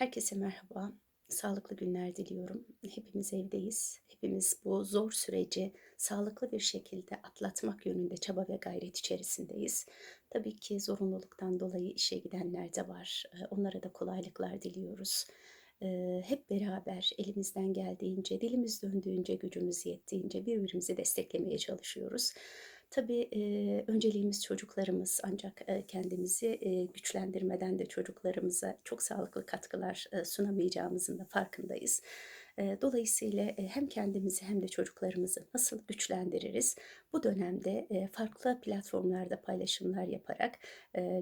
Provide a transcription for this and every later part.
Herkese merhaba. Sağlıklı günler diliyorum. Hepimiz evdeyiz. Hepimiz bu zor süreci sağlıklı bir şekilde atlatmak yönünde çaba ve gayret içerisindeyiz. Tabii ki zorunluluktan dolayı işe gidenler de var. Eee, Onlara da kolaylıklar diliyoruz. Eee, Hep beraber elimizden geldiğince, dilimiz döndüğünce, gücümüz yettiğince birbirimizi desteklemeye çalışıyoruz. Tabii, eee, önceliğimiz çocuklarımız ancak, eee, kendimizi, eee, güçlendirmeden de çocuklarımıza çok sağlıklı katkılar, eee, sunamayacağımızın da farkındayız. Dolayısıyla, hem kendimizi hem de çocuklarımızı nasıl güçlendiririz? Bu dönemde, farklı platformlarda paylaşımlar yaparak,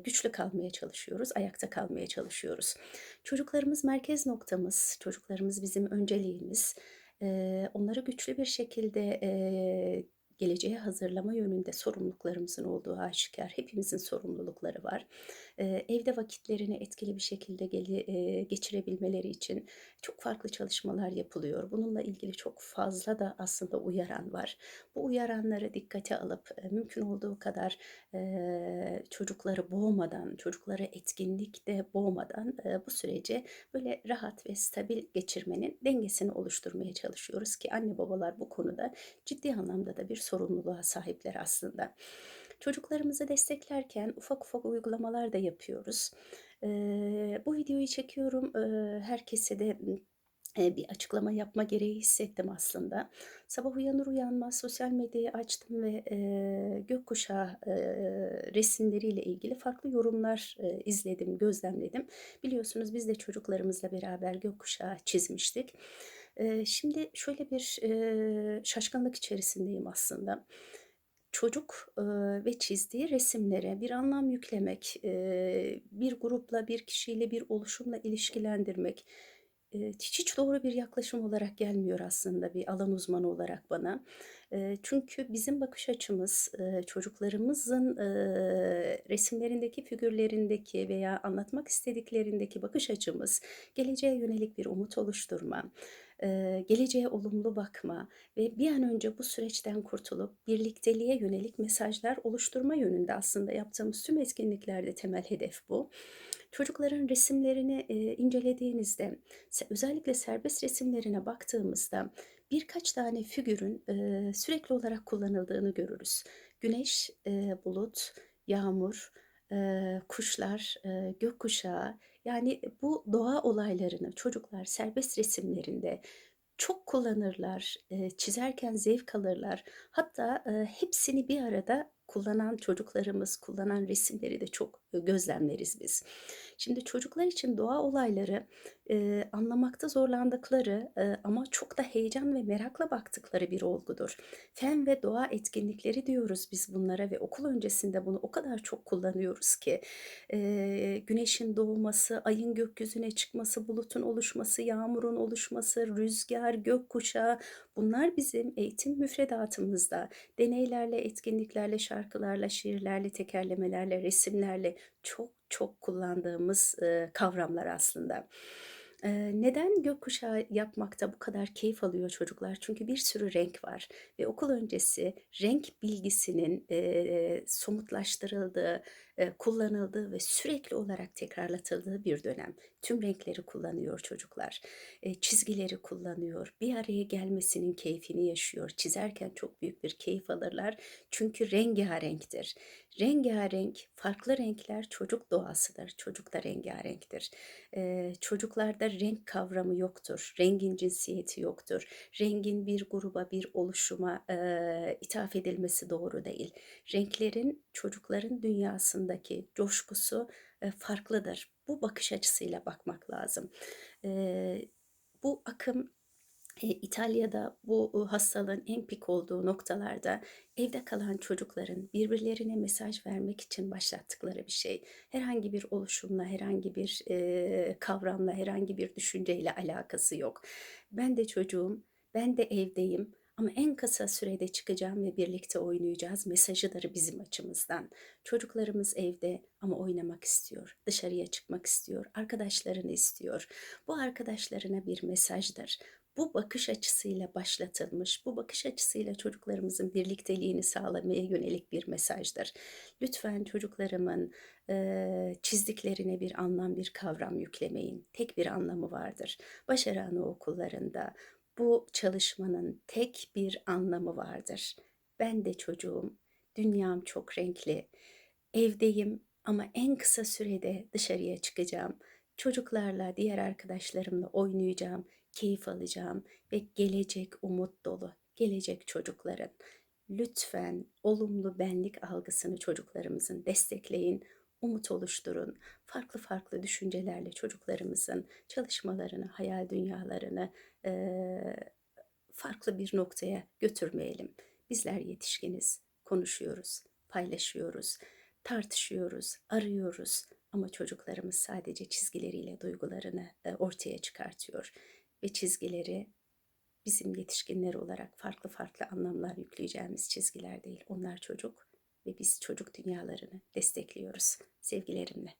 güçlü kalmaya çalışıyoruz, ayakta kalmaya çalışıyoruz. Çocuklarımız merkez noktamız, çocuklarımız bizim önceliğimiz. Onları güçlü bir şekilde, geleceğe hazırlama yönünde sorumluluklarımızın olduğu aşikâr. Hepimizin sorumlulukları var. Evde vakitlerini etkili bir şekilde geçirebilmeleri için çok farklı çalışmalar yapılıyor. Bununla ilgili çok fazla da aslında uyaran var. Bu uyaranları dikkate alıp, mümkün olduğu kadar, çocukları boğmadan, çocukları etkinlikte boğmadan, bu süreci böyle rahat ve stabil geçirmenin dengesini oluşturmaya çalışıyoruz ki anne babalar bu konuda ciddi anlamda da bir sorumluluğa sahipler aslında. Çocuklarımızı desteklerken ufak ufak uygulamalar da yapıyoruz. Eee, bu videoyu çekiyorum. Eee, herkese de bir açıklama yapma gereği hissettim aslında. Sabah uyanır uyanmaz sosyal medyayı açtım ve, eee, gökkuşağı, eee, resimleriyle ilgili farklı yorumlar, eee, izledim, gözlemledim. Biliyorsunuz biz de çocuklarımızla beraber gökkuşağı çizmiştik. Eee, şimdi şöyle bir, eee, şaşkınlık içerisindeyim aslında. Çocuk, ve çizdiği resimlere bir anlam yüklemek, bir grupla, bir kişiyle, bir oluşumla ilişkilendirmek, hiç doğru bir yaklaşım olarak gelmiyor aslında bir alan uzmanı olarak bana. Çünkü bizim bakış açımız, çocuklarımızın, resimlerindeki, figürlerindeki veya anlatmak istediklerindeki bakış açımız geleceğe yönelik bir umut oluşturma, geleceğe olumlu bakma ve bir an önce bu süreçten kurtulup birlikteliğe yönelik mesajlar oluşturma yönünde aslında yaptığımız tüm etkinliklerde temel hedef bu. Çocukların resimlerini, incelediğinizde, özellikle serbest resimlerine baktığımızda birkaç tane figürün, eee, sürekli olarak kullanıldığını görürüz. Güneş, eee, bulut, yağmur, eee, kuşlar, eee, gökkuşağı, yani bu doğa olaylarını çocuklar serbest resimlerinde çok kullanırlar, eee, çizerken zevk alırlar. Hatta, eee, hepsini bir arada kullanan çocuklarımız, kullanan resimleri de çok, eee, gözlemleriz biz. Şimdi çocuklar için doğa olayları, eee, anlamakta zorlandıkları, eee, ama çok da heyecan ve merakla baktıkları bir olgudur. Fen ve doğa etkinlikleri diyoruz biz bunlara ve okul öncesinde bunu o kadar çok kullanıyoruz ki, eee, güneşin doğması, ayın gökyüzüne çıkması, bulutun oluşması, yağmurun oluşması, rüzgar, gökkuşağı bunlar bizim eğitim müfredatımızda deneylerle, etkinliklerle, şarkılarla, şiirlerle, tekerlemelerle, resimlerle çok çok kullandığımız, kavramlar aslında. Neden gökkuşağı yapmakta bu kadar keyif alıyor çocuklar? Çünkü bir sürü renk var ve okul öncesi renk bilgisinin, eee, somutlaştırıldığı, eee, kullanıldığı ve sürekli olarak tekrarlatıldığı bir dönem. Tüm renkleri kullanıyor çocuklar. Eee, çizgileri kullanıyor. Bir araya gelmesinin keyfini yaşıyor. Çizerken çok büyük bir keyif alırlar. Çünkü rengârenktir. Rengârenk, farklı renkler çocuk doğasıdır. Çocuk da rengârenktir. Eee, çocuklarda renk kavramı yoktur. Rengin cinsiyeti yoktur. Rengin bir gruba, bir oluşuma, eee, ithaf edilmesi doğru değil. Renklerin çocukların dünyasındaki coşkusu, eee, farklıdır. Bu bakış açısıyla bakmak lazım. Eee, bu akım İtalya'da bu, hastalığın en pik olduğu noktalarda evde kalan çocukların birbirlerine mesaj vermek için başlattıkları bir şey. Herhangi bir oluşumla, herhangi bir, kavramla, herhangi bir düşünceyle alakası yok. Ben de çocuğum, ben de evdeyim ama en kısa sürede çıkacağım ve birlikte oynayacağız mesajıdır bizim açımızdan. Çocuklarımız evde ama oynamak istiyor, dışarıya çıkmak istiyor, arkadaşlarını istiyor. Bu arkadaşlarına bir mesajdır. Bu bakış açısıyla başlatılmış, bu bakış açısıyla çocuklarımızın birlikteliğini sağlamaya yönelik bir mesajdır. Lütfen çocuklarımın, eee, çizdiklerine bir anlam, bir kavram yüklemeyin. Tek bir anlamı vardır. Başarı Anaokulları'nda bu çalışmanın tek bir anlamı vardır. Ben de çocuğum, dünyam çok renkli, evdeyim ama en kısa sürede dışarıya çıkacağım. Çocuklarla, diğer arkadaşlarımla oynayacağım, keyif alacağım ve gelecek umut dolu, gelecek çocukların. Lütfen olumlu benlik algısını çocuklarımızın destekleyin, umut oluşturun. Farklı farklı düşüncelerle çocuklarımızın çalışmalarını, hayal dünyalarını eee, farklı bir noktaya götürmeyelim. Bizler yetişkiniz, konuşuyoruz, paylaşıyoruz, tartışıyoruz, arıyoruz ama çocuklarımız sadece çizgileriyle duygularını e, ortaya çıkartıyor ve çizgileri bizim yetişkinler olarak farklı farklı anlamlar yükleyeceğimiz çizgiler değil. Onlar çocuk ve biz çocuk dünyalarını destekliyoruz. Sevgilerimle.